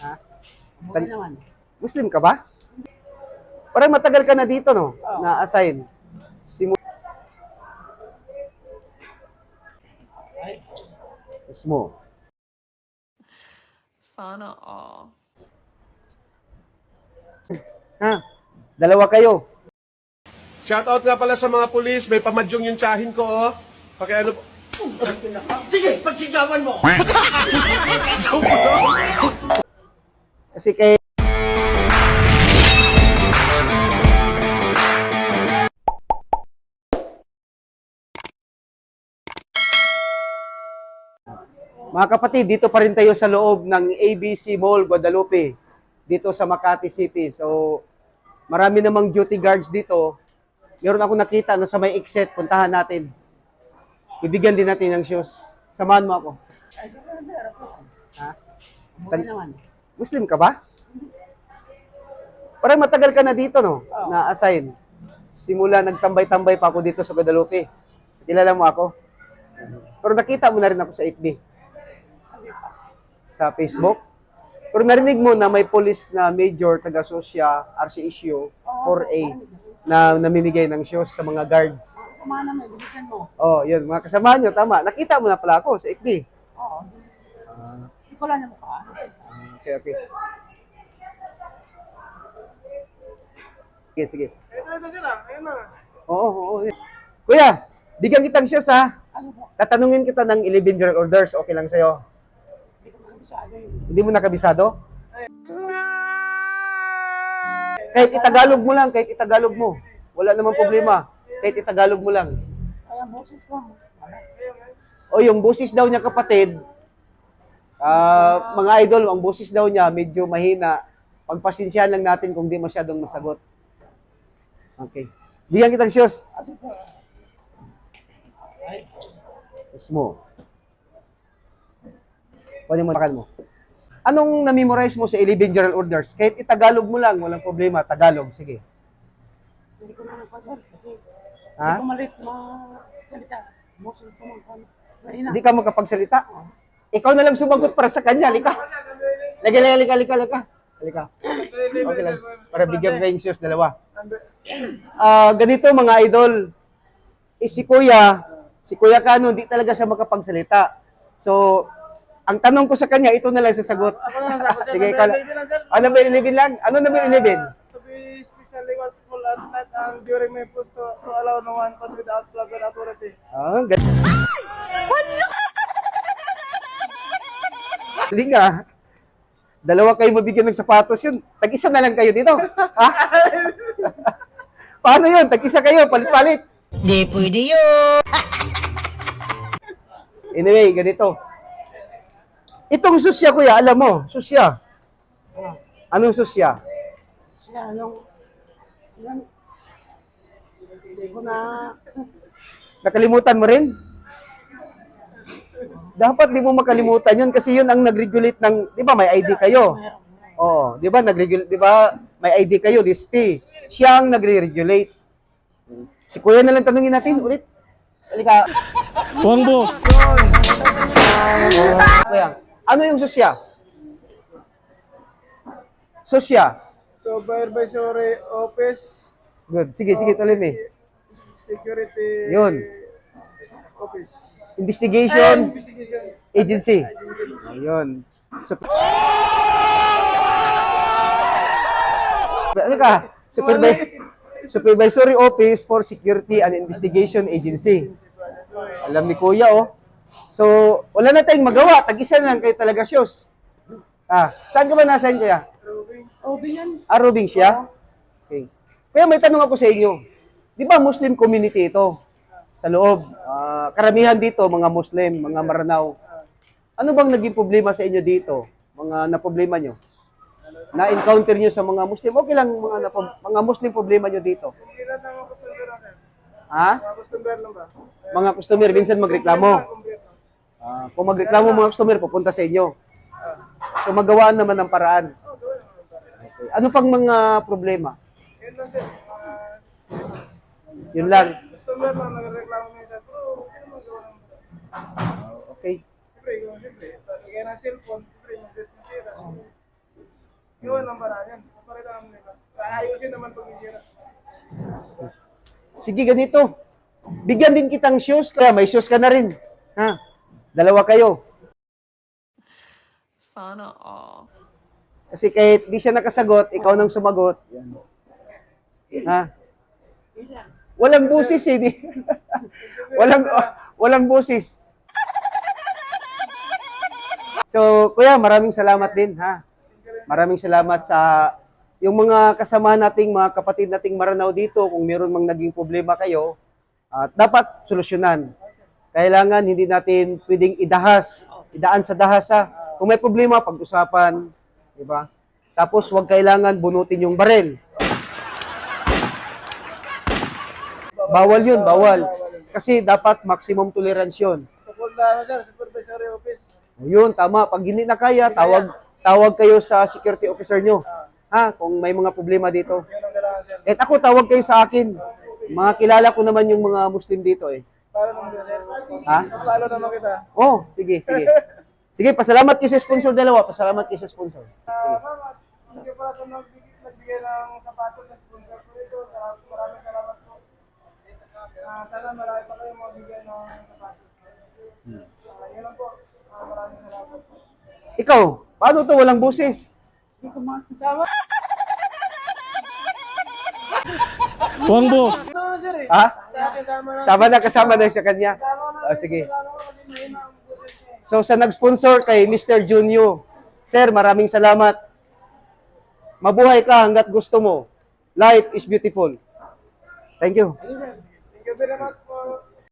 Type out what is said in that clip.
Ha? Okay naman. Muslim ka ba? Parang matagal ka na dito, no? Oo. Na-assign. Simu mo. Sana all. Ha? Dalawa kayo. Shoutout nga pala sa mga pulis, may pamadyong yung tsahin ko, oh. Paki ano po. Sige, pagsigawan mo! Kasi kay Mga kapatid, dito pa rin tayo sa loob ng ABC Mall Guadalupe dito sa Makati City. So, marami namang duty guards dito. Meron ako nakita na sa may exit, puntahan natin. Bibigyan din natin ng shoes. Samahan mo ako. ay, sir. Ako. Ha? Okay naman. Muslim ka ba? Parang matagal ka na dito, no? Na-assign. Simula nagtambay-tambay pa ako dito sa Guadalupe. Kilala mo ako? Pero nakita mo na rin ako sa FB. Sa Facebook. Pero narinig mo na may police na major taga Sosya, RCSU, 4A, na namimigay ng shoes sa mga guards. Sama naman, bigyan mo. Oh, yun, mga kasama nyo, tama. Nakita mo na pala ako sa FB. Oo. Ah, Hindi ko lang naman ka. okay, okay. Sige, sige. Ito, ito sila, ayun na. Oo, oo, oo. Kuya, bigyan kitang shoes ha. Ano po? Tatanungin kita ng 11 general orders, okay lang sa'yo. Hindi ko nakabisado yun. Hindi mo nakabisado? Kahit itagalog mo lang, kahit itagalog mo. Wala namang problema. Kahit itagalog mo lang. Kaya boses ko. O yung busis daw niya kapatid, ah, mga idol, ang busis daw niya medyo mahina. Pagpasensyahan lang natin kung di masyadong masagot. Okay. Bigyan kitang shoes. Ay, Shoes mo. Pwede mo takan mo. Anong na-memorize mo sa 11 general orders? Kahit itagalog mo lang, walang problema. Tagalog, sige. hindi ko naman pa sir. Kasi Ha? hindi ko malit masalita. Boses ko man. ano. Hindi ka makapagsalita. Ikaw na lang sumagot para sa kanya. Lika. Lika, lika, lika, lika, lika. Lika. Okay lang. Para bigyan ko yung shoes, dalawa. Ah, ganito mga idol. Eh, si Kuya, si Kuya Kano, hindi talaga siya makapagsalita. So, ang tanong ko sa kanya, ito na lang sasagot. Ako na lang. Sige, Number kala. 11 lang. Ano number 11 lang? Ano number 11? To be specially watchful at night and during my post to, to allow no one pass without flag and authority. Ah, ganun. Hindi nga. Dalawa kayo mabigyan ng sapatos yun. Tag-isa na lang kayo dito. Ha? Paano yun? Tag-isa kayo, palit-palit. Hindi pwede yun. Anyway, ganito. Itong susya, kuya, alam mo, susya. Anong susya? Siya yung... Yan. Hindi ko na... Nakalimutan mo rin? Dapat di mo makalimutan yun kasi yun ang nag-regulate ng, di ba may ID kayo? Oo, di ba nag-regulate, di ba may ID kayo, listi. Siya ang nagre-regulate. Si Kuya na lang tanungin natin ulit. Halika. Wangbo. Kuya, ano yung susya? Susya. So, Supervisory Office, Good. Sige, sige, tuloy mo. Security Yun. Office. Investigation Investigation. Agency. Ayun. So, ano ka? Supervi- Supervisory Office for Security and Investigation Agency. Alam ni Kuya, oh. So, wala na tayong magawa. Tag-isa na lang kayo talaga, shoes. Ah, saan ka ba nasan, Kuya? Obi yan. Ah, Robing siya? Okay. Kaya may tanong ako sa inyo. Di ba Muslim community ito? Sa loob. Ah, karamihan dito, mga Muslim, mga Maranao. Ano bang naging problema sa inyo dito? Mga na-problema nyo? Na-encounter nyo sa mga Muslim? Okay lang mga, na- mga Muslim problema nyo dito. Customer lang, sir. Ha? Mga customer lang ba? Mga customer, minsan magreklamo. Ah, kung magreklamo mga customer, pupunta sa inyo. So magawaan naman ng paraan. Okay. Ano pang mga problema? Yun lang, sir. Mga Yun lang. customer lang nagreklamo minsan. Pero, hindi naman gawa ng... Okay. Siyempre, ikaw, siyempre. Bigyan ng cellphone, pre, yung desk masira. Yun ang paraan yan. Papalitan naman nila. Ayusin naman pag masira. Sige, ganito. Bigyan din kitang shoes, kaya may shoes ka na rin. Ha? Dalawa kayo. Sana all. Kasi kahit di siya nakasagot, ikaw nang sumagot. Ha? Walang busis eh. di- walang walang busis. So, kuya, maraming salamat din, ha? Maraming salamat sa yung mga kasama nating mga kapatid nating Maranao dito kung meron mang naging problema kayo, at dapat solusyonan. Kailangan hindi natin pwedeng idahas, idaan sa dahas ha. Kung may problema, pag-usapan, di ba? Tapos huwag kailangan bunutin yung barel. Bawal yun, bawal. Kasi dapat maximum tolerance yun. Tukol na ano sir, supervisory office. Yun, tama. Pag hindi na kaya, tawag tawag kayo sa security officer nyo. Ha? Kung may mga problema dito. Kahit ako, tawag kayo sa akin. Mga kilala ko naman yung mga Muslim dito eh. Ha? Paano naman kita? Oh, sige, sige. Sige, pasalamat kayo sa sponsor dalawa. Pasalamat kayo sa sponsor. Ah, ma'am, sige pala sa nagbigay, nagbigay ng sapatos sa sponsor ko ito. Salamat, maraming salamat po. Ah, sana marami pa kayo mabigyan ng sapatos. Ah, yun lang po. Maraming salamat po. Ikaw, paano to walang busis? Sama? Wangbo. Sir eh. Ha? Sama na. Sama na kasama na sa kanya. Ah, sige. Eh. So sa nag-sponsor kay Mr. Junyo, Sir, maraming salamat. Mabuhay ka hanggat gusto mo. Life is beautiful. Thank you. Thank you very much.